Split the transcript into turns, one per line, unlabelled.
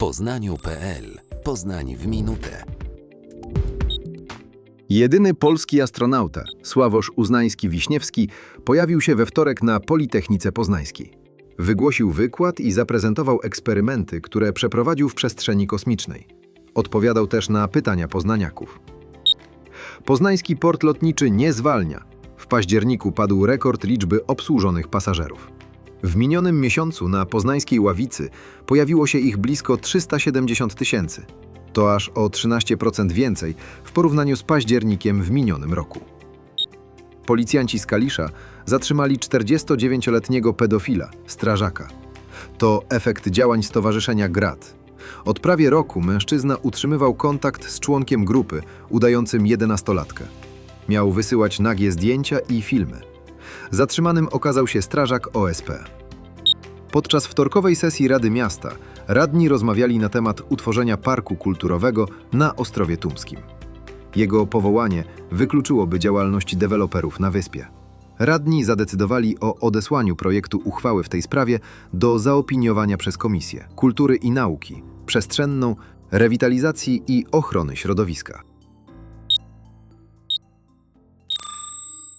poznaniu.pl Poznań w minutę.
Jedyny polski astronauta, Sławosz Uznański-Wiśniewski, pojawił się we wtorek na Politechnice Poznańskiej. Wygłosił wykład i zaprezentował eksperymenty, które przeprowadził w przestrzeni kosmicznej. Odpowiadał też na pytania poznaniaków. Poznański port lotniczy nie zwalnia. W październiku padł rekord liczby obsłużonych pasażerów. W minionym miesiącu na poznańskiej ławicy pojawiło się ich blisko 370 tysięcy. To aż o 13% więcej w porównaniu z październikiem w minionym roku. Policjanci z Kalisza zatrzymali 49-letniego pedofila, strażaka. To efekt działań Stowarzyszenia GRAD. Od prawie roku mężczyzna utrzymywał kontakt z członkiem grupy udającym 11-latkę. Miał wysyłać nagie zdjęcia i filmy. Zatrzymanym okazał się strażak OSP. Podczas wtorkowej sesji Rady Miasta radni rozmawiali na temat utworzenia parku kulturowego na Ostrowie Tumskim. Jego powołanie wykluczyłoby działalność deweloperów na wyspie. Radni zadecydowali o odesłaniu projektu uchwały w tej sprawie do zaopiniowania przez Komisję Kultury i Nauki, Przestrzenną, Rewitalizacji i Ochrony Środowiska.